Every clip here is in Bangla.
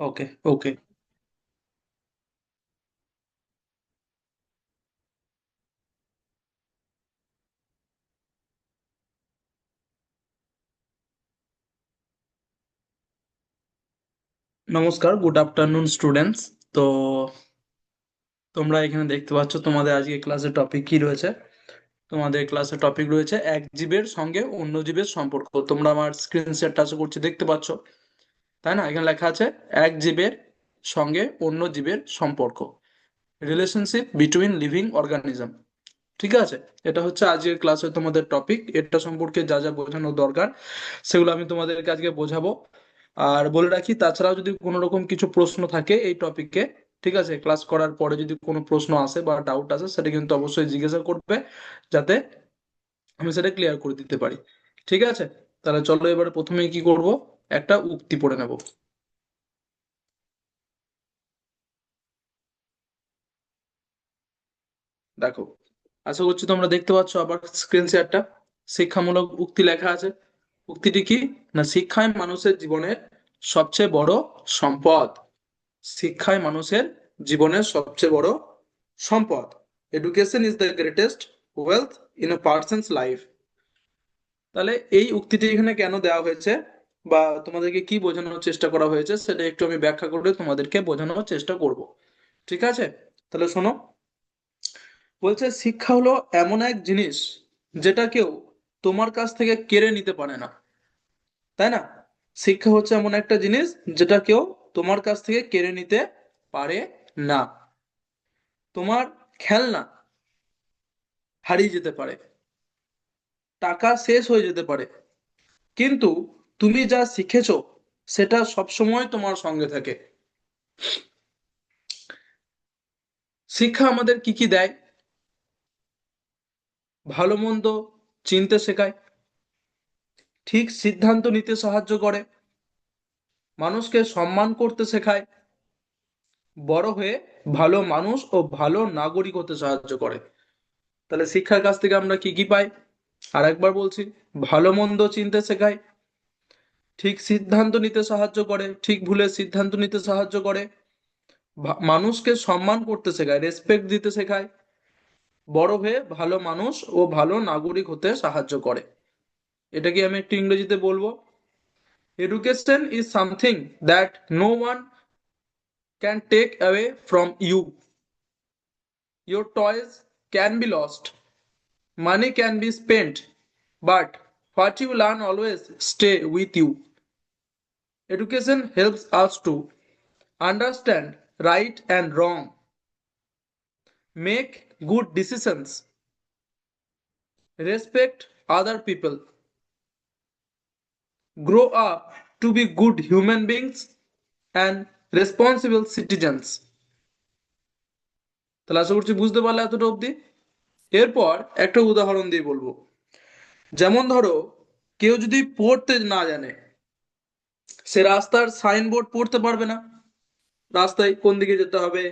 ওকে ওকে নমস্কার গুড আফটারনুন স্টুডেন্টস তো তোমরা এখানে দেখতে পাচ্ছ, তোমাদের আজকে ক্লাসের টপিক কি রয়েছে? তোমাদের ক্লাসের টপিক রয়েছে এক জীবের সঙ্গে অন্য জীবের সম্পর্ক। তোমরা আমার স্ক্রিন শেয়ারটা আশা করছি দেখতে পাচ্ছ। তাই না? এখানে লেখা আছে, এক জীবের সঙ্গে অন্য জীবের সম্পর্ক। রিলেশনশিপ বিটুইন লিভিং অর্গানিজম ঠিক আছে? এটা হচ্ছে আজকের ক্লাসে তোমাদের টপিক এটা সম্পর্কে যা যা বোঝানো দরকার, সেগুলো আমি তোমাদেরকে আজকে বোঝাবো। আর বলে রাখি, তাছাড়াও যদি কোনো রকম কিছু প্রশ্ন থাকে এই টপিকে ঠিক আছে? ক্লাস করার পরে যদি কোনো প্রশ্ন আসে বা ডাউট আসে, সেটা কিন্তু অবশ্যই জিজ্ঞাসা করবে, যাতে আমি সেটা ক্লিয়ার করে দিতে পারি। ঠিক আছে? তাহলে চলো এবারে প্রথমে কি করব? একটা উক্তি পড়ে নেব। দেখো, আশা করছি তোমরা দেখতে পাচ্ছ আবার স্ক্রিন শেয়ারটা শিক্ষামূলক উক্তি লেখা আছে। উক্তিটি কি? না শিক্ষায় মানুষের জীবনের সবচেয়ে বড় সম্পদ। শিক্ষায় মানুষের জীবনের সবচেয়ে বড় সম্পদ। Education is the greatest wealth in a person's life তাহলে এই উক্তিটি এখানে কেন দেওয়া হয়েছে? বা তোমাদেরকে কি বোঝানোর চেষ্টা করা হয়েছে সেটা একটু আমি ব্যাখ্যা করে তোমাদেরকে বোঝানোর চেষ্টা করব। ঠিক আছে? তাহলে শোনো। বলছে, শিক্ষা হলো এমন এক জিনিস যেটা কেউ তোমার কাছ থেকে কেড়ে নিতে পারে না। তাই না? শিক্ষা হচ্ছে এমন একটা জিনিস যেটা কেউ তোমার কাছ থেকে কেড়ে নিতে পারে না। তোমার খেলনা হারিয়ে যেতে পারে। টাকা শেষ হয়ে যেতে পারে। কিন্তু তুমি যা শিখেছো, সেটা সবসময় তোমার সঙ্গে থাকে। শিক্ষা আমাদের কি কি দেয়? ভালো মন্দ চিনতে শেখায়। ঠিক সিদ্ধান্ত নিতে সাহায্য করে। মানুষকে সম্মান করতে শেখায়। বড় হয়ে ভালো মানুষ ও ভালো নাগরিক হতে সাহায্য করে। তাহলে শিক্ষার কাছ থেকে আমরা কি কি পাই? আর একবার বলছি, ভালো মন্দ চিনতে শেখায়। ঠিক সিদ্ধান্ত নিতে সাহায্য করে, ঠিক ভুলের সিদ্ধান্ত নিতে সাহায্য করে। মানুষকে সম্মান করতে শেখায় রেসপেক্ট দিতে শেখায়। বড় হয়ে ভালো মানুষ ও ভালো নাগরিক হতে সাহায্য করে। এটা কি আমি একটু ইংরেজিতে বলব? Education is something that no one can take away from you your toys can be lost money can be spent but what you learn always stay with you education helps us to understand right and wrong, make good decisions, respect other people, grow up to be good human beings and responsible citizens. তাহলে আশা করছি বুঝতে পারলে এতটা অবধি এরপর একটা উদাহরণ দিয়ে বলব যেমন ধরো কেউ যদি পড়তে না জানে সে রাস্তার সাইনবোর্ড পড়তে পারবে না। রাস্তায় কোন দিকে যেতে হবে,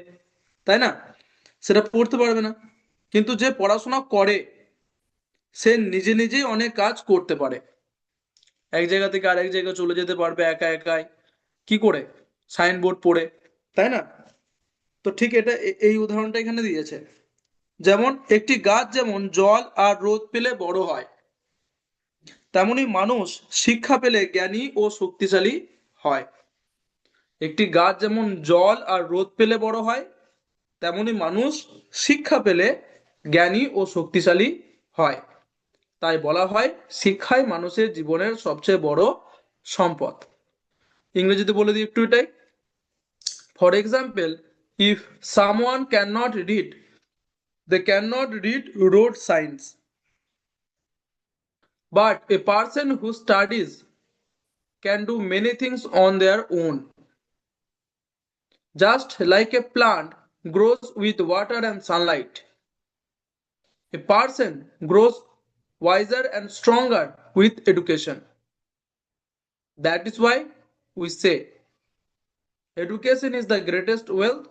তাই না? সেটা পড়তে পারবে না। কিন্তু যে পড়াশোনা করে, সে নিজে নিজেই অনেক কাজ করতে পারে। এক জায়গা থেকে আরেক জায়গায় চলে যেতে পারবে একা একাই। কি করে? সাইনবোর্ড পড়ে, তাই না? তো ঠিক এটা এই উদাহরণটা এখানে দিয়েছে। যেমন, একটি গাছ যেমন জল আর রোদ পেলে বড় হয় তেমনি মানুষ শিক্ষা পেলে জ্ঞানী ও শক্তিশালী হয়। একটি গাছ যেমন জল আর রোদ পেলে বড় হয় তেমনি মানুষ শিক্ষা পেলে জ্ঞানী ও শক্তিশালী হয়। তাই বলা হয় শিক্ষাই মানুষের জীবনের সবচেয়ে বড় সম্পদ। ইংরেজিতে বলে দিই একটু এটাই। For example if someone can not read they can not read road signs But a person who studies can do many things on their own just like a plant grows with water and sunlight. A person grows wiser and stronger with education. That is why we say education is the greatest wealth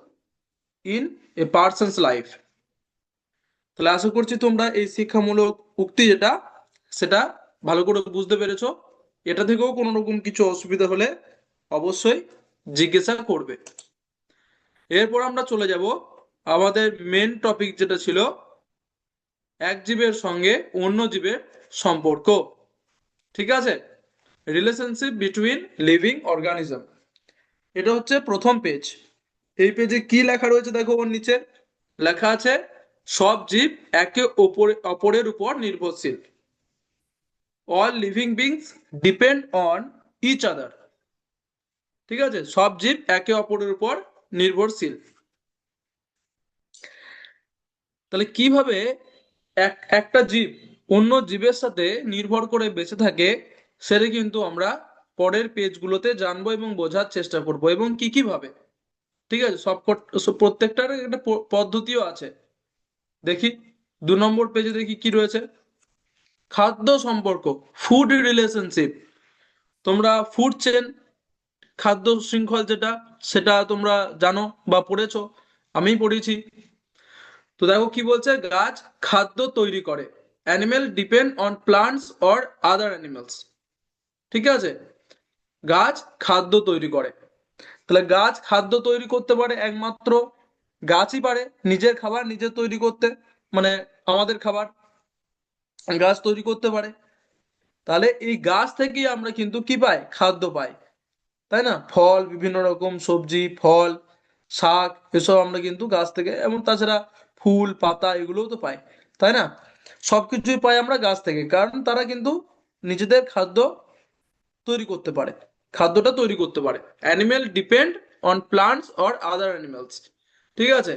in a person's life. তাহলে আশা করছি তোমরা এই শিক্ষামূলক উক্তি যেটা সেটা ভালো করে বুঝতে পেরেছ। এটা থেকেও কোনো রকম কিছু অসুবিধা হলে অবশ্যই জিজ্ঞাসা করবে। এরপর আমরা চলে যাব আমাদের মেন টপিক যেটা ছিল, এক জীবের সঙ্গে অন্য জীবের সম্পর্ক। ঠিক আছে? রিলেশনশিপ বিটুইন লিভিং অর্গানিজম এটা হচ্ছে প্রথম পেজ এই পেজে কি লেখা রয়েছে দেখো ওর নিচে? লেখা আছে, সব জীব একে অপরে অপরের উপর নির্ভরশীল। All living beings depend on each other ঠিক আছে? সব জীব একে অপরের উপর নির্ভরশীল। তাহলে কীভাবে এক, একটা জীব অন্য জীবের সাথে নির্ভর করে বেঁচে থাকে, সেটা কিন্তু আমরা পরের পেজগুলোতে জানব এবং বোঝার চেষ্টা করব এবং কি কি ভাবে। ঠিক আছে? সব প্রত্যেকটার একটা পদ্ধতিও আছে। দেখি, দু নম্বর পেজে দেখি কি রয়েছে। খাদ্য সম্পর্ক ফুড রিলেশনশিপ তোমরা ফুড চেন খাদ্য শৃঙ্খল যেটা, সেটা তোমরা জানো বা পড়েছো, আমি পড়েছি। তো দেখো কি বলছে, গাছ খাদ্য তৈরি করে। Animal depend on plants or other animals ঠিক আছে? গাছ খাদ্য তৈরি করে। তাহলে গাছ খাদ্য তৈরি করতে পারে একমাত্র গাছই পারে, নিজের খাবার নিজে তৈরি করতে মানে আমাদের খাবার। গাছ তৈরি করতে পারে। তাহলে এই গাছ থেকেই আমরা কিন্তু কি পাই? খাদ্য পাই। তাই না? ফল, বিভিন্ন রকম সবজি, ফল, শাক, এসব আমরা কিন্তু গাছ থেকে, এবং তাছাড়া ফুল, পাতা এগুলোও তো পাই। তাই না? সবকিছুই পাই আমরা গাছ থেকে, কারণ তারা কিন্তু নিজেদের খাদ্য তৈরি করতে পারে। খাদ্যটা তৈরি করতে পারে। Animal depend on plants or other animals ঠিক আছে?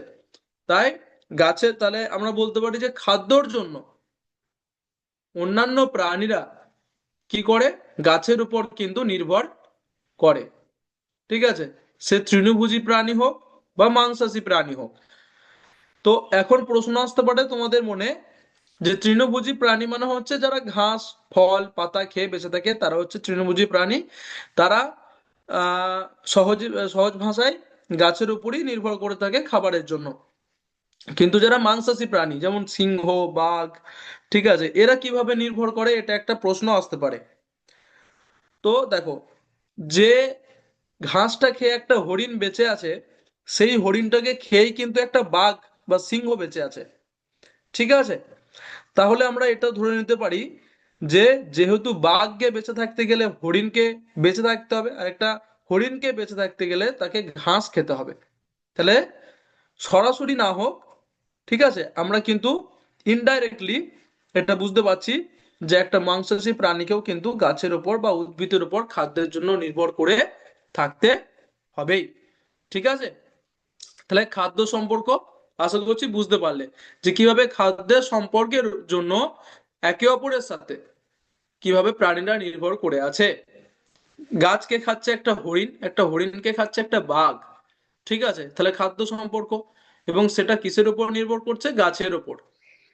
তাই গাছের তাহলে আমরা বলতে পারি যে খাদ্যর জন্য অন্যান্য প্রাণীরা কি করে? গাছের উপর কিন্তু নির্ভর করে। ঠিক আছে? সে তৃণভোজী প্রাণী হোক বা মাংসাশী প্রাণী হোক। তো এখন প্রশ্ন আসতে পারে তোমাদের মনে যে তৃণভোজী প্রাণী মানে হচ্ছে যারা ঘাস, ফল, পাতা খেয়ে বেঁচে থাকে, তারা হচ্ছে তৃণভোজী প্রাণী। তারা সহজ সহজ ভাষায় গাছের উপরই নির্ভর করে থাকে খাবারের জন্য। কিন্তু যারা মাংসাশী প্রাণী, যেমন সিংহ, বাঘ, ঠিক আছে, এরা কীভাবে নির্ভর করে? এটা একটা প্রশ্ন আসতে পারে। তো দেখো, যে ঘাসটা খেয়ে একটা হরিণ বেঁচে আছে, সেই হরিণটাকে খেয়েই কিন্তু একটা বাঘ বা সিংহ বেঁচে আছে। ঠিক আছে? তাহলে আমরা এটা ধরে নিতে পারি যে, যেহেতু বাঘকে বেঁচে থাকতে গেলে হরিণকে বেঁচে থাকতে হবে, আর একটা হরিণকে বেঁচে থাকতে গেলে তাকে ঘাস খেতে হবে। তাহলে সরাসরি না হোক ঠিক আছে? আমরা কিন্তু ইনডাইরেক্টলি এটা বুঝতে পারছি যে একটা মাংসাশী প্রাণীকেও কিন্তু গাছের উপর বা উদ্ভিদের উপর খাদ্যের জন্য নির্ভর করে থাকতে হবেই। ঠিক আছে? তাহলে খাদ্য সম্পর্ক আশা করছি বুঝতে পারলে যে কীভাবে খাদ্যের সম্পর্কের জন্য একে অপরের সাথে কীভাবে প্রাণীরা নির্ভর করে আছে। গাছকে খাচ্ছে একটা হরিণ, একটা হরিণকে খাচ্ছে একটা বাঘ। ঠিক আছে? তাহলে খাদ্য সম্পর্ক এবং সেটা কিসের উপর নির্ভর করছে? গাছের উপর।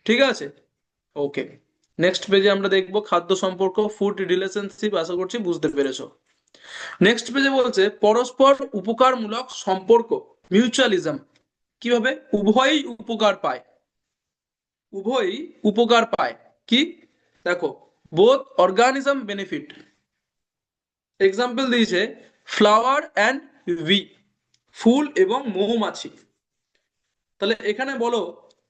ঠিক আছে? ওকে নেক্সট পেজে আমরা দেখব খাদ্য সম্পর্ক ফুড রিলেশনশিপ আশা করছি বুঝতে পেরেছ। নেক্সট পেজে বলছে, পরস্পর উপকারমূলক সম্পর্ক মিউচুয়ালিজম কীভাবে? উভয়ই উপকার পায়। উভয়ই উপকার পায়। কি? দেখো বোথ অর্গানিজম বেনিফিট এক্সাম্পল দিয়েছে ফ্লাওয়ার অ্যান্ড ভি ফুল এবং মৌমাছি। তাহলে এখানে বলো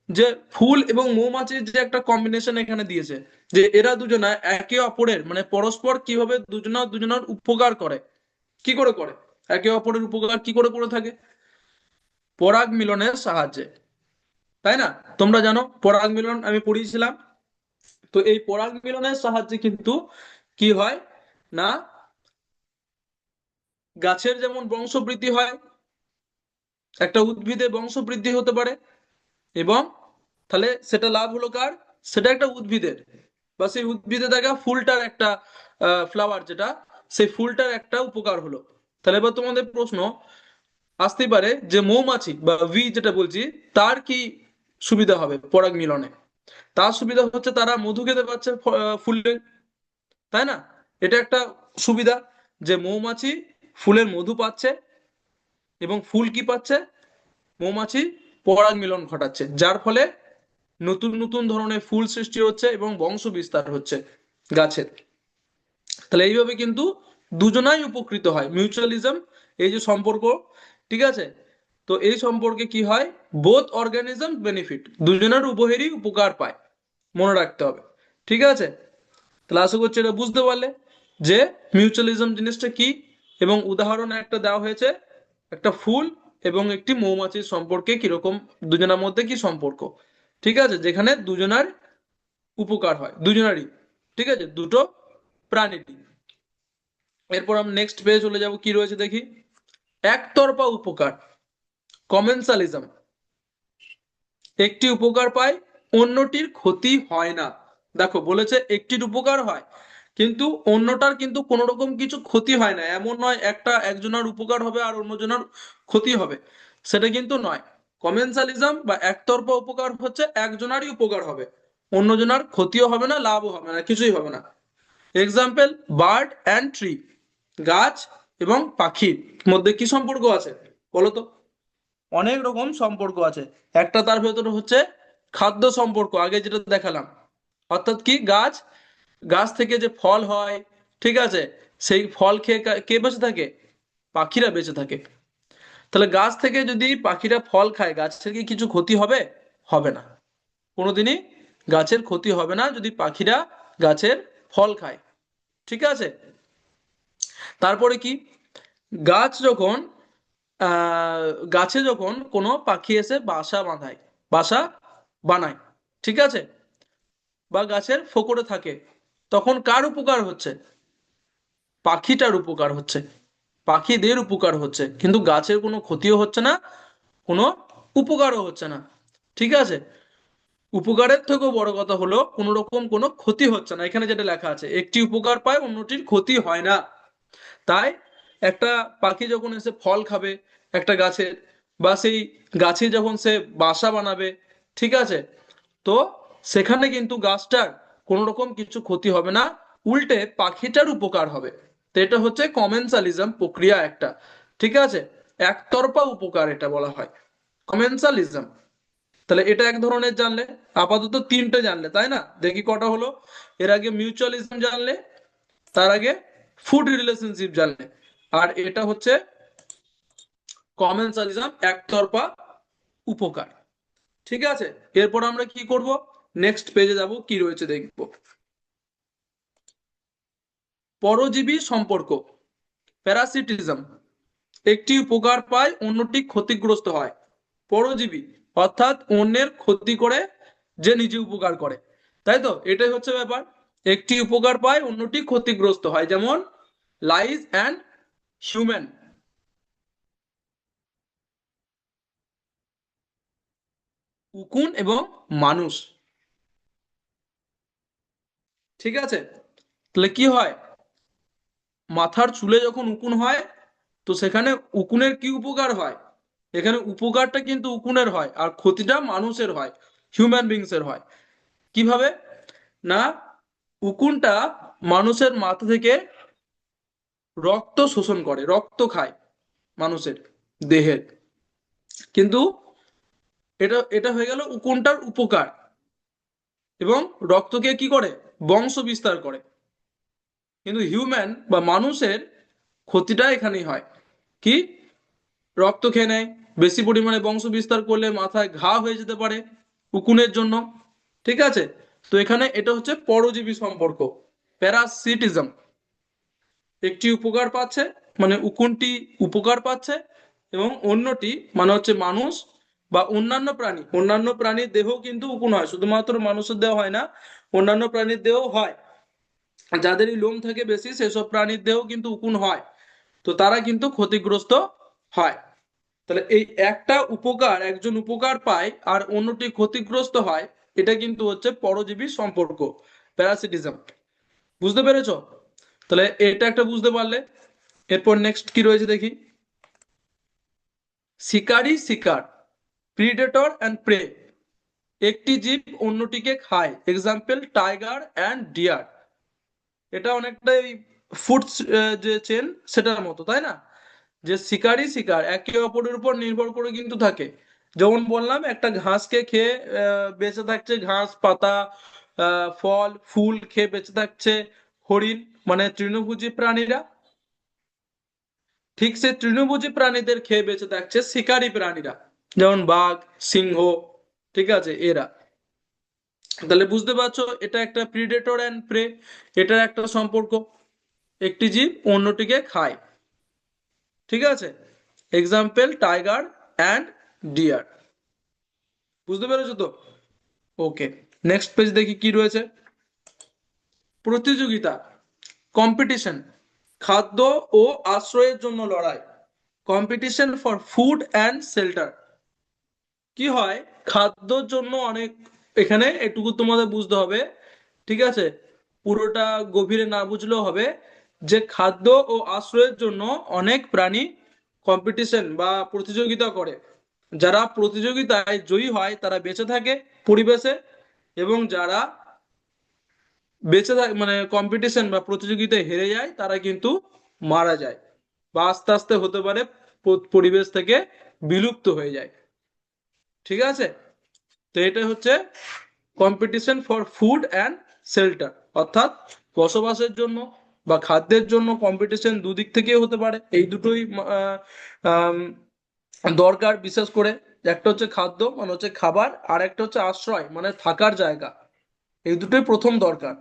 যে ফুল এবং মৌমাছির যে একটা কম্বিনেশন এখানে দিয়েছে, যে এরা দুজনা একে অপরের মানে পরস্পর কীভাবে দুজনা দুজনার উপকার করে, কি করে করে? একে অপরের উপকার কি করে করে থাকে? পরাগ মিলনের সাহায্যে। তাই না? তোমরা জানো পরাগ মিলন আমি পড়িয়েছিলাম। তো এই পরাগ মিলনের সাহায্যে কিন্তু কি হয়? না, গাছের যেমন বংশবৃদ্ধি হয় একটা উদ্ভিদে বংশবৃদ্ধি হতে পারে এবং তাহলে সেটা লাভ হলো কার? সেটা একটা উদ্ভিদের। বা সেই উদ্ভিদে দেখা ফুলটার একটা ফ্লাওয়ার যেটা সেই ফুলটার একটা উপকার হলো। তাহলে এবার তোমাদের প্রশ্ন আসতেই পারে যে মৌমাছি বা ভি যেটা বলছি তার কি সুবিধা হবে পরাগ মিলনে? তার সুবিধা হচ্ছে তারা মধু খেতে আহ, ফুলের তাই না? এটা একটা সুবিধা যে মৌমাছি ফুলের মধু পাচ্ছে এবং ফুল কি পাচ্ছে? মৌমাছি পরাগ মিলন ঘটাচ্ছে, যার ফলে নতুন নতুন ধরনের ফুল সৃষ্টি হচ্ছে এবং বংশ বিস্তার হচ্ছে গাছের। তাহলে এইভাবে কিন্তু দুজনাই উপকৃত হয়, মিউচুয়ালিজম, এই যে সম্পর্ক, ঠিক আছে? তো এই সম্পর্কে কি হয়? বোথ অর্গানিজম বেনিফিট দুজনের উভয়েরই উপকার পায়, মনে রাখতে হবে, ঠিক আছে? তাহলে আশা করছি এটা বুঝতে পারলে যে মিউচুয়ালিজম জিনিসটা কি? এবং উদাহরণ একটা দেওয়া হয়েছে একটা ফুল এবং একটি মৌমাছির সম্পর্কে কীরকম, দুজনের মধ্যে কি সম্পর্ক? ঠিক আছে? যেখানে দুজনার উপকার হয়, দুজনারই। ঠিক আছে? দুটো প্রাণীরই। এরপর আমরা নেক্সট পেজে চলে যাব, কি রয়েছে দেখি? একতরফা উপকার কমেন্সালিজম একটি উপকার পায়, অন্যটির ক্ষতি হয় না। দেখো, বলেছে একটির উপকার হয় কিন্তু অন্যটার কিন্তু কোনো রকম কিছু ক্ষতি হয় না। এমন নয় একটা একজনের উপকার হবে আর অন্যজনের ক্ষতি হবে। সেটা কিন্তু নয়। কমেন্সালিজম বা একতরফা উপকার হচ্ছে একজনারই উপকার হবে। অন্যজনের ক্ষতিও হবে না লাভও হবে না কিছুই হবে না। এক্সাম্পল বার্ড অ্যান্ড ট্রি গাছ এবং পাখির মধ্যে কি সম্পর্ক আছে? বলো তো। অনেক রকম সম্পর্ক আছে। একটা তার ভেতরে হচ্ছে খাদ্য সম্পর্ক আগে যেটা দেখালাম। অর্থাৎ কি? গাছ গাছ থেকে যে ফল হয়, ঠিক আছে? সেই ফল খেয়ে কা- বেঁচে থাকে? পাখিরা বেঁচে থাকে। তাহলে গাছ থেকে যদি পাখিরা ফল খায়, গাছের কি কিছু ক্ষতি হবে? হবে না। কোনোদিনই গাছের ক্ষতি হবে না যদি পাখিরা গাছের ফল খায়। ঠিক আছে? তারপরে কি? গাছ যখন গাছে যখন কোনো পাখি এসে বাসা বাঁধায়, বাসা বানায়, ঠিক আছে? বা গাছের ফোকরে থাকে তখন কার উপকার হচ্ছে? পাখিটার উপকার হচ্ছে। পাখিদের উপকার হচ্ছে। কিন্তু গাছের কোনো ক্ষতিও হচ্ছে না, কোনো উপকারও হচ্ছে না। ঠিক আছে? উপকারের থেকেও বড় কথা হলো, কোনো রকম কোনো ক্ষতি হচ্ছে না। এখানে যেটা লেখা আছে, একটি উপকার পায়, অন্যটির ক্ষতি হয় না। তাই একটা পাখি যখন এসে ফল খাবে, একটা গাছের, বা সেই গাছে যখন সে বাসা বানাবে, ঠিক আছে? তো সেখানে কিন্তু গাছটার কোনো রকম কিছু ক্ষতি হবে না, উল্টে পাখিটার উপকার হবে। তো এটা হচ্ছে কমেন্সালিজম প্রক্রিয়া একটা। ঠিক আছে? একতরফা উপকার এটা বলা হয়। কমেন্সালিজম তাহলে এটা এক ধরনের জানলে, আপাতত তিনটে জানলে, তাই না? দেখি কটা হলো। এর আগে মিউচুয়ালিজম জানলে, তার আগে ফুড রিলেশনশিপ জানলে। আর এটা হচ্ছে কমেন্সালিজম একতরফা উপকার। ঠিক আছে? এরপর আমরা কি করব? নেক্সট পেজে যাব, কি রয়েছে দেখব। পরজীবী সম্পর্ক প্যারাসিটিজম একটি উপকার পায়, অন্যটি ক্ষতিগ্রস্ত হয়। পরজীবী, অর্থাৎ অন্যের ক্ষতি করে, যে নিজে উপকার করে। তাই তো? এটাই হচ্ছে ব্যাপার। একটি উপকার পায়, অন্যটি ক্ষতিগ্রস্ত হয়। যেমন লাইজ অ্যান্ড হিউম্যান উকুন এবং মানুষ। ঠিক আছে? তাহলে কি হয়? মাথার চুলে যখন উকুন হয়, তো সেখানে উকুনের কি উপকার হয়? এখানে উপকারটা কিন্তু উকুনের হয়, আর ক্ষতিটা মানুষের হয় হিউম্যান বিংস এর হয়। কীভাবে? না, উকুনটা মানুষের মাথা থেকে রক্ত শোষণ করে, রক্ত খায় মানুষের দেহের। কিন্তু এটা এটা হয়ে গেল উকুনটার উপকার। এবং রক্তকে কি করে? বংশ বিস্তার করে। কিন্তু হিউম্যান বা মানুষের ক্ষতিটা এখানেই হয়। কি? রক্ত খেয়ে নেয়, বেশি পরিমাণে বংশ বিস্তার করলে মাথায় ঘা হয়ে যেতে পারে উকুনের জন্য। ঠিক আছে? তো এখানে এটা হচ্ছে পরজীবী সম্পর্ক প্যারাসিটিজম একটি উপকার পাচ্ছে মানে উকুনটি উপকার পাচ্ছে, এবং অন্যটি মানে হচ্ছে মানুষ বা অন্যান্য প্রাণী, অন্যান্য প্রাণীর দেহ কিন্তু উকুন হয়, শুধুমাত্র মানুষের দেহ হয় না, অন্যান্য প্রাণীর দেহ হয়। যাদেরই লোম থাকে বেশি, সেসব প্রাণীর দেহ কিন্তু উকুন হয়। তো তারা কিন্তু ক্ষতিগ্রস্ত হয়। তাহলে এই একটা উপকার, একজন উপকার পায় আর অন্যটি ক্ষতিগ্রস্ত হয়, এটা কিন্তু হচ্ছে পরজীবী সম্পর্ক প্যারাসিটিজম বুঝতে পেরেছ? তাহলে এটা একটা বুঝতে পারলে। এরপর নেক্সট কি রয়েছে দেখি? শিকারী শিকার। প্রিডেটর অ্যান্ড প্রে একটি জীব অন্যটিকে খায়। এক্সাম্পল টাইগার অ্যান্ড ডিয়ার এটা অনেকটাই ফুড যে চেন সেটার মতো, তাই না? যে শিকারী শিকার, একে অপরের উপর নির্ভর করে কিন্তু থাকে। যেমন বললাম, একটা ঘাসকে খেয়ে বেঁচে থাকছে ঘাস, পাতা ফল, ফুল খেয়ে বেঁচে থাকছে হরিণ মানে তৃণভোজী প্রাণীরা। ঠিক সে তৃণভোজী প্রাণীদের খেয়ে বেঁচে থাকছে শিকারী প্রাণীরা। যেমন বাঘ, সিংহ, ঠিক আছে, এরা। তাহলে বুঝতে পারছ, এটা একটা প্রিডেটর অ্যান্ড প্রে এটার একটা সম্পর্ক। একটি জীব অন্যটিকে খায়। ঠিক আছে? এক্সাম্পল টাইগার অ্যান্ড ডিয়ার বুঝতে পেরেছ তো? ওকে নেক্সট পেজ দেখি কি রয়েছে। প্রতিযোগিতা কম্পিটিশন খাদ্য ও আশ্রয়ের জন্য লড়াই। Competition for food and shelter কি হয়? খাদ্যর জন্য অনেক, এখানে এটুকু তোমাদের বুঝতে হবে, ঠিক আছে? পুরোটা গভীরে না বুঝলেও হবে যে খাদ্য ও আশ্রয়ের জন্য অনেক প্রাণী কম্পিটিশন বা প্রতিযোগিতা করে। যারা প্রতিযোগিতায় জয়ী হয়, তারা বেঁচে থাকে পরিবেশে এবং যারা বেঁচে থাকে মানে কম্পিটিশন বা প্রতিযোগিতায় হেরে যায়, তারা কিন্তু মারা যায় বা আস্তে আস্তে হতে পারে পরিবেশ থেকে বিলুপ্ত হয়ে যায়। ঠিক আছে? তো এটা হচ্ছে competition for food and shelter অর্থাৎ বসবাসের জন্য বা খাদ্যের জন্য কম্পিটিশন দুদিক থেকেই হতে পারে। এই দুটোই দরকার বিশেষ করে। একটা হচ্ছে খাদ্য মানে হচ্ছে খাবার, আর একটা হচ্ছে আশ্রয় মানে থাকার জায়গা। এই দুটোই প্রথম দরকার।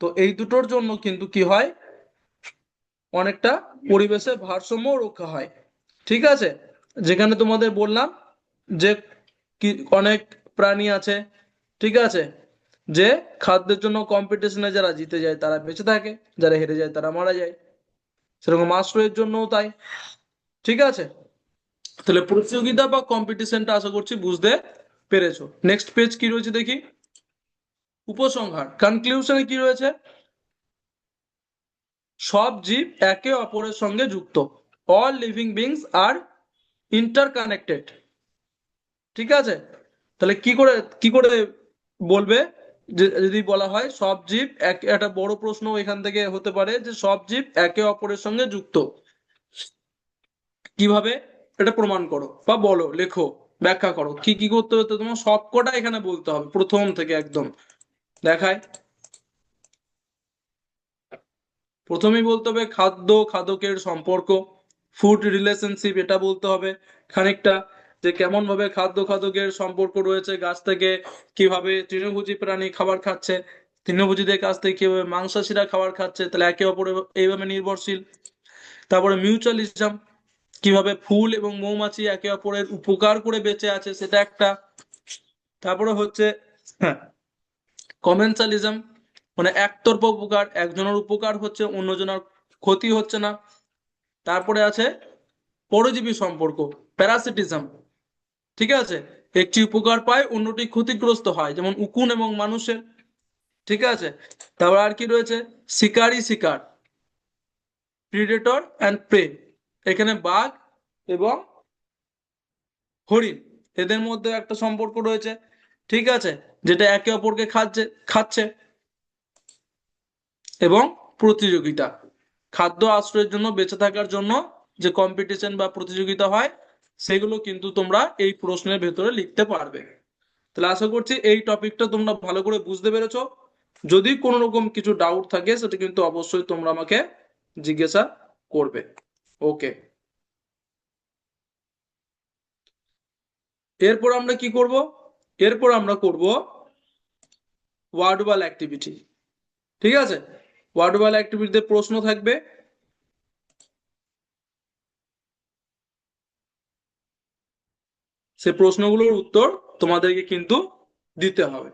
তো এই দুটোর জন্য কিন্তু কি হয়? অনেকটা পরিবেশের ভারসাম্য রক্ষা হয়। ঠিক আছে? যেখানে তোমাদের বললাম যে অনেক প্রাণী আছে, ঠিক আছে, যে খাদ্যের জন্য কম্পিটিশনে যারা জিতে যায়, তারা বেঁচে থাকে, যারা হেরে যায়, তারা মারা যায়। সেরকম আশ্রয়ের জন্যও তাই, ঠিক আছে? তাহলে প্রতিযোগিতা বা কম্পিটিশনটা আশা করছি বুঝতে পেরেছ। নেক্সট পেজ কি রয়েছে দেখি? উপসংহার কনক্লিউশনে কি রয়েছে? সব জীব একে অপরের সঙ্গে যুক্ত। All living beings are interconnected ঠিক আছে? তাহলে কি করে কি করে বলবে? যদি বলা হয় সব জীব এক, একটা বড় প্রশ্ন এখান থেকে হতে পারে যে সব জীব একে অপরের সঙ্গে যুক্ত। কীভাবে? এটা প্রমাণ করো বা বলো, লেখো, ব্যাখ্যা করো। কি কি করতে হতো তোমার? সবকটা এখানে বলতে হবে, প্রথম থেকে একদম। দেখায় প্রথমেই বলতে হবে খাদ্য, খাদকের সম্পর্ক ফুড রিলেশনশিপ এটা বলতে হবে খানিকটা। যে কেমন ভাবে খাদ্য খাদকের সম্পর্ক রয়েছে, গাছ থেকে কীভাবে তৃণভোজী প্রাণী খাবার খাচ্ছে, তৃণভোজীদের কাছ থেকে কীভাবে মাংসাশীরা খাবার খাচ্ছে, তাহলে একে অপরের এইভাবে নির্ভরশীল। তারপরে মিউচুয়ালিজম কীভাবে ফুল এবং মৌমাছি একে অপরের উপকার করে বেঁচে আছে সেটা একটা। তারপরে হচ্ছে হ্যাঁ কমেন্সালিজম মানে একতরফা উপকার, একজনের উপকার হচ্ছে, অন্যজনের ক্ষতি হচ্ছে না। তারপরে আছে পরজীবী সম্পর্ক, প্যারাসিটিজম ঠিক আছে? একটি উপকার পায়, অন্যটি ক্ষতিগ্রস্ত হয়, যেমন উকুন এবং মানুষের। ঠিক আছে? তারপর আর কি রয়েছে? শিকারী শিকার। প্রিডেটর অ্যান্ড প্রে এখানে বাঘ এবং হরিণ। এদের মধ্যে একটা সম্পর্ক রয়েছে। ঠিক আছে? যেটা একে অপরকে খাচ্ছে খাচ্ছে। এবং প্রতিযোগিতা। খাদ্য আশ্রয়ের জন্য, বেঁচে থাকার জন্য যে কম্পিটিশন বা প্রতিযোগিতা হয় সেগুলো কিন্তু তোমরা এই প্রশ্নের ভেতরে লিখতে পারবে। তাহলে আশা করছি এই টপিকটা তোমরা ভালো করে বুঝতে পেরেছ। যদি কোনো রকম কিছু ডাউট থাকে, সেটা কিন্তু অবশ্যই তোমরা আমাকে জিজ্ঞাসা করবে। ওকে এরপর আমরা কি করব? এরপর আমরা করব ওয়ার্ডওয়াল অ্যাক্টিভিটি ঠিক আছে? ওয়ার্ডওয়াল অ্যাক্টিভিটিতে প্রশ্ন থাকবে। সে প্রশ্নগুলোর উত্তর তোমাদেরকে কিন্তু দিতে হবে।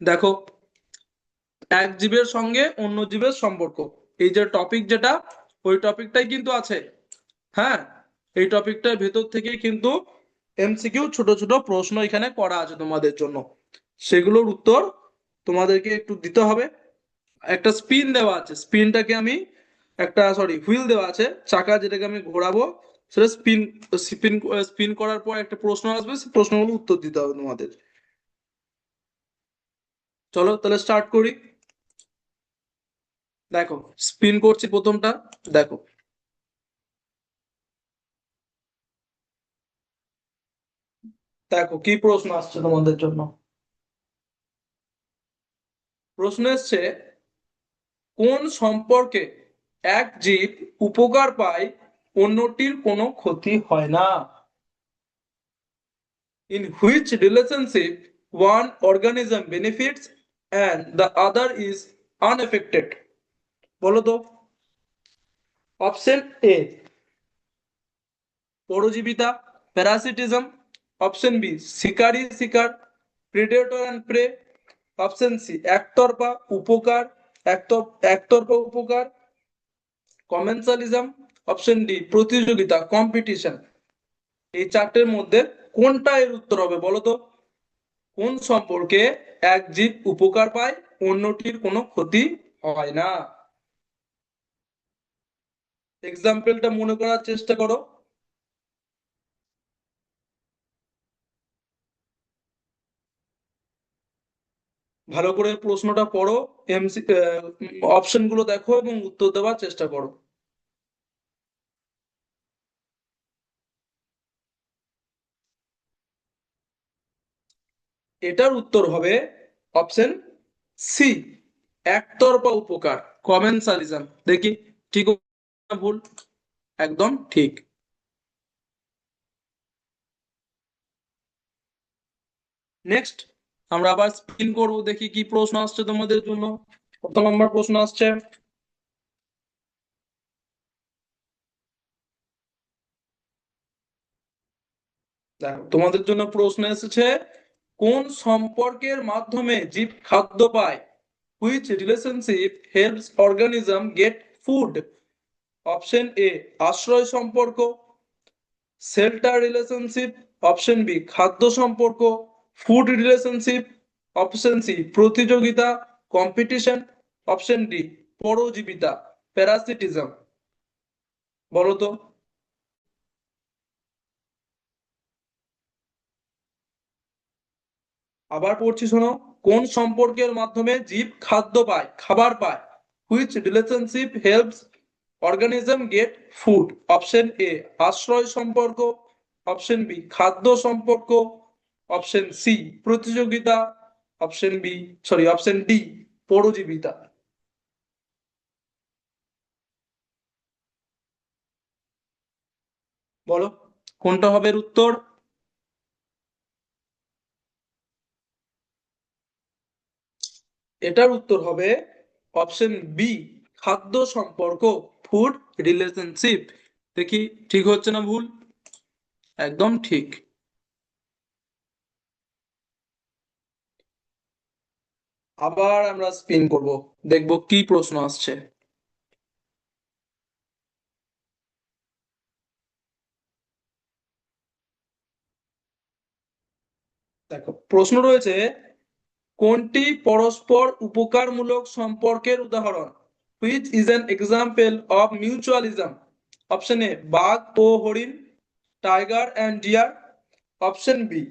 দেখো, এক জীবের সঙ্গে অন্য জীবের সম্পর্ক। এই যে টপিক যেটা, ওই টপিকটাই কিন্তু আছে। হ্যাঁ? এই টপিকটার ভেতর থেকে কিন্তু এমসিকিউ ছোট ছোট প্রশ্ন এখানে করা আছে তোমাদের জন্য। সেগুলোর উত্তর তোমাদেরকে একটু দিতে হবে। একটা স্পিন দেওয়া আছে। স্পিনটাকে আমি একটা সরি হুইল দেওয়া আছে, চাকা যেটাকে আমি ঘোরাবো, সেটা স্পিন স্পিন স্পিন করার পর একটা প্রশ্ন আসবে সেই প্রশ্নগুলো উত্তর দিতে হবে তোমাদের। চলো, তাহলে স্টার্ট করি। দেখো স্পিন করছি প্রথমটা, দেখো। দেখো, কি প্রশ্ন আসছে তোমাদের জন্য? প্রশ্ন এসছে, কোন সম্পর্কে এক জীব উপকার পায়, অন্যটির কোনো ক্ষতি হয় না। In which relationship one organism benefits and the other is unaffected? বলো তো। অপশন এ পরজীবিতা প্যারাসিটিজম অপশন বি শিকারি, শিকার predator and prey option C একতরফা উপকার, একতর- একতরফা উপকার। কমেন্সালিজম অপশন ডি, প্রতিযোগিতা কম্পিটিশন এই চারটের মধ্যে কোনটা এর উত্তর হবে বলো তো? কোন সম্পর্কে এক জীব উপকার পায়, অন্যটির কোনো ক্ষতি হয় না। এক্সাম্পলটা মনে করার চেষ্টা করো। ভালো করে প্রশ্নটা পড়ো এমসি অপশনগুলো দেখো এবং উত্তর দেওয়ার চেষ্টা করো। এটার উত্তর হবে অপশন সি একতরফা উপকার কমেন্সালিজম দেখি, ঠিক ভুল? একদম ঠিক। নেক্সট আমরা আবার স্পিন করব, দেখি কি প্রশ্ন আসছে তোমাদের জন্য। কত নম্বর প্রশ্ন আসছে। তোমাদের জন্য প্রশ্ন এসেছে, কোন সম্পর্কের মাধ্যমে জীব খাদ্য পায়? Which relationship helps organism get food option A আশ্রয় সম্পর্ক। শেল্টার রিলেশনশিপ অপশন বি খাদ্য সম্পর্ক। ফুড রিলেশনশিপ অপশন সি প্রতিযোগিতা কম্পিটিশন অপশন ডি পরজীবিতা প্যারাসিটিজম বলো তো। আবার পড়ছি, শোনো। কোন সম্পর্কের মাধ্যমে জীব খাদ্য পায়, খাবার পায়? Which relationship helps organism get food option A আশ্রয় সম্পর্ক। অপশন বি খাদ্য সম্পর্ক। অপশন সি প্রতিযোগিতা. Option B sorry option D পরজীবিতা. বলো, কোনটা হবে উত্তর? এটার উত্তর হবে অপশন বি খাদ্য সম্পর্ক ফুড রিলেশনশিপ দেখি, ঠিক হচ্ছে না ভুল? একদম ঠিক। আবার আমরা স্পিন করব। দেখব কি প্রশ্ন আসছে। দেখো, প্রশ্ন রয়েছে, কোনটি পরস্পর উপকারমূলক সম্পর্কের উদাহরণ? Which is an example of mutualism option A বাঘ ও হরিণ tiger and deer option B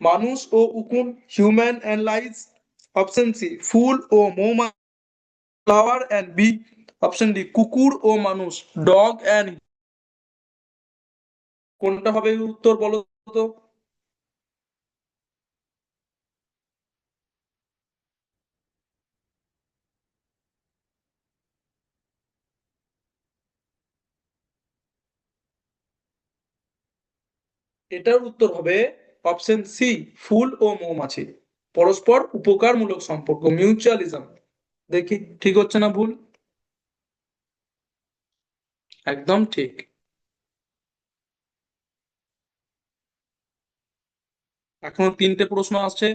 মানুষ ও উকুন human and lice option C ফুল ও মৌমাছি flower and bee option D কুকুর ও মানুষ ডগ অ্যান্ড কোনটা হবে উত্তর বলো তো? এটার উত্তর হবে অপশন সি ফুল ও মৌমাছি পরস্পর উপকারমূলক সম্পর্ক মিউচুয়ালিজম দেখি, ঠিক হচ্ছে না ভুল? একদম ঠিক। এখনও তিনটে প্রশ্ন আসছে।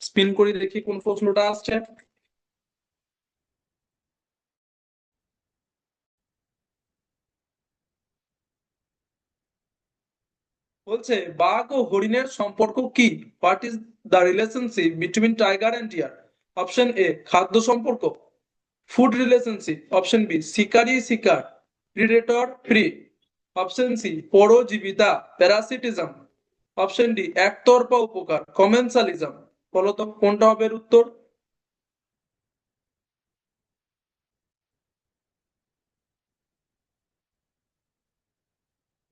স্পিন করি দেখি কোন প্রশ্নটা আসছে। বলছে, বাঘ ও হরিণের সম্পর্ক কি? What is the relationship between tiger and deer option A খাদ্য সম্পর্ক। ফুড রিলেশনশিপ অপশন বি শিকারি শিকার। প্রিডেটর প্রি অপশন সি পরজীবিতা প্যারাসিটিজম অপশন ডি একতরফা উপকার কমেন্সালিজম বলো তো, কোনটা হবে উত্তর?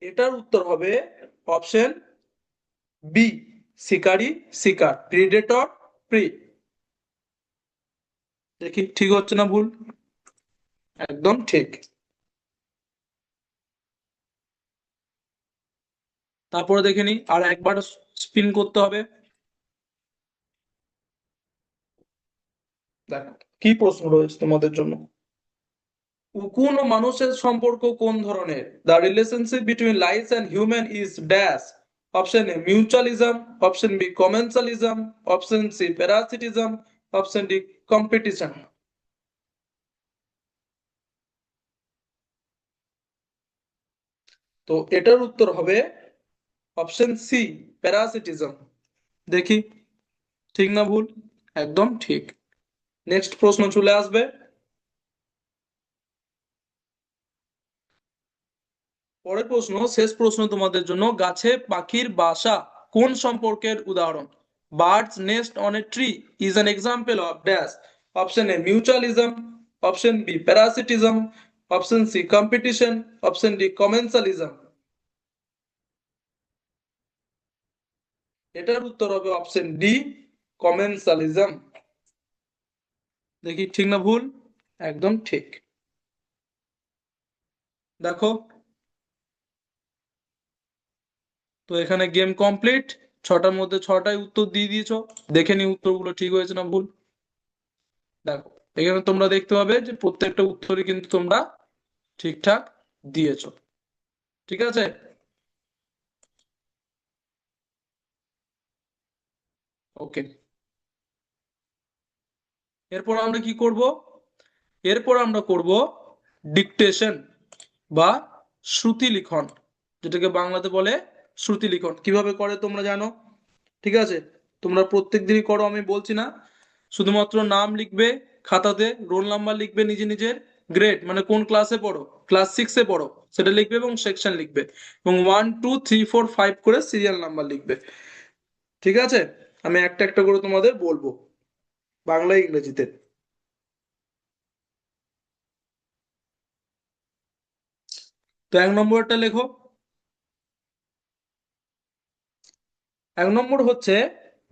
এটার উত্তর হবে অপশন বি শিকারী, শিকার প্রিডেটর প্রি দেখি, ঠিক হচ্ছে না ভুল? একদম ঠিক। তারপরে দেখে নি আর একবার স্পিন করতে হবে। দেখো, কি প্রশ্ন রয়েছে তোমাদের জন্য? উকুন ও মানুষের সম্পর্ক কোন ধরনের? The relationship between life and human is dash option A mutualism option B commensalism option C parasitism option D competition তো এটার উত্তর হবে অপশন সি প্যারাসিটিজম দেখি, ঠিক না ভুল? একদম ঠিক। নেক্সট প্রশ্ন চলে আসবে। পরের প্রশ্ন, শেষ প্রশ্ন তোমাদের জন্য, গাছে পাখির বাসা কোন সম্পর্কের উদাহরণ? Birds nest on a tree is an example of dash. Option A mutualism option B, parasitism. Option C, competition. Option D, commensalism. এটার উত্তর হবে অপশন ডি, কমেন্সালিজম। দেখি, ঠিক না ভুল? একদম ঠিক। দেখো তো এখানে গেম কমপ্লিট ছটার মধ্যে ছটাই উত্তর দিয়ে দিয়েছ। দেখে নি উত্তরগুলো ঠিক হয়েছে না ভুল। দেখো, এখানে তোমরা দেখতে পাবে যে প্রত্যেকটা উত্তরই কিন্তু তোমরা ঠিকঠাক দিয়েছ। ঠিক আছে? ওকে। এরপর আমরা কি করব? এরপর আমরা করব ডিকটেশন বা শ্রুতি লিখন, যেটাকে বাংলাতে বলে শ্রুতি লিখন। কীভাবে করে তোমরা জানো? ঠিক আছে? তোমরা প্রত্যেক দিনই করো, আমি বলছি না। শুধুমাত্র নাম লিখবে, খাতাতে রোল নাম্বার লিখবে নিজে নিজের গ্রেড মানে কোন ক্লাসে পড়ো? ক্লাস সিক্সে পড়ো। সেটা লিখবে এবং সেকশন লিখবে। এবং one two three four five করে সিরিয়াল নাম্বার লিখবে। ঠিক আছে? আমি একটা একটা করে তোমাদের বলব। বাংলা, ইংরেজিতে। তো এক নম্বরটা লেখো। এক নম্বর হচ্ছে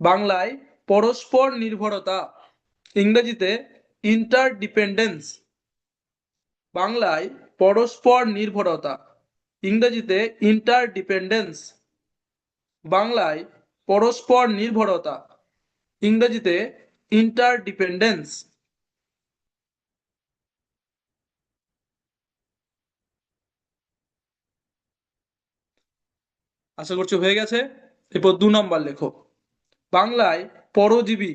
বাংলায় পরস্পর নির্ভরতা, ইংরেজিতে ইন্টারডিপেন্ডেন্স বাংলায় পরস্পর নির্ভরতা, ইংরেজিতে ইন্টারডিপেন্ডেন্স বাংলায় পরস্পর নির্ভরতা, ইংরেজিতে ইন্টারডিপেন্ডেন্স আশা করছি হয়ে গেছে। এরপর দু নম্বর লেখো বাংলায় পরজীবী,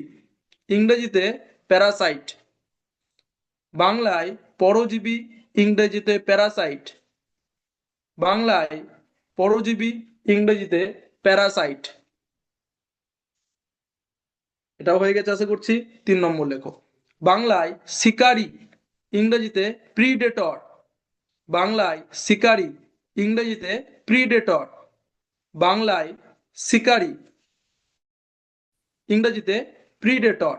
ইংরেজিতে প্যারাসাইট বাংলায় পরজীবী, ইংরেজিতে প্যারাসাইট বাংলায় পরজীবী, ইংরেজিতে প্যারাসাইট এটাও হয়ে গেছে আশা করছি তিন নম্বর লেখো বাংলায় শিকারী, ইংরেজিতে প্রিডেটর বাংলায় শিকারী, ইংরেজিতে প্রিডেটর বাংলায় শিকারী। ইংরেজিতে প্রিডেটর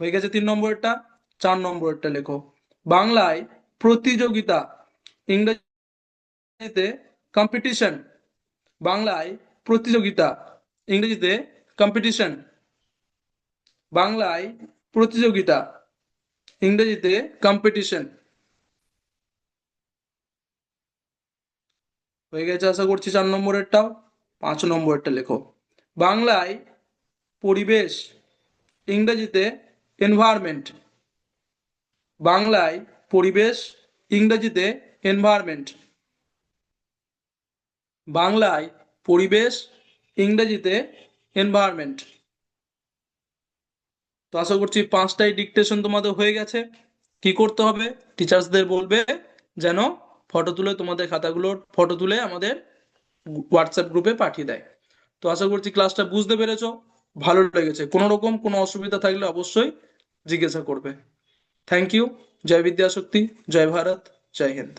হয়ে গেছে তিন নম্বরটা, চার নম্বরটা লেখো। বাংলায় প্রতিযোগিতা, ইংরেজিতে কম্পিটিশন বাংলায় প্রতিযোগিতা, ইংরেজিতে কম্পিটিশন বাংলায় প্রতিযোগিতা, ইংরেজিতে কম্পিটিশন হয়ে গেছে আশা করছি চার নম্বরেরটাও পাঁচ নম্বরেরটা লেখো। বাংলায় পরিবেশ, ইংরেজিতে এনভায়রনমেন্ট বাংলায় পরিবেশ, ইংরেজিতে এনভায়রনমেন্ট বাংলায় পরিবেশ, ইংরেজিতে এনভায়রনমেন্ট তো আশা করছি পাঁচটাই ডিকটেশন তোমাদের হয়ে গেছে। কি করতে হবে? টিচার্সদের বলবে যেন ফটো তুলে তোমাদের খাতাগুলোর ফটো তুলে আমাদের হোয়াটসঅ্যাপ গ্রুপে পাঠিয়ে দেয়। তো আশা করছি ক্লাসটা বুঝতে পেরেছ, ভালো লেগেছে। কোনো রকম কোনো অসুবিধা থাকলে অবশ্যই জিজ্ঞাসা করবে। থ্যাংক ইউ জয় বিদ্যাশক্তি, জয় ভারত, জয় হিন্দ।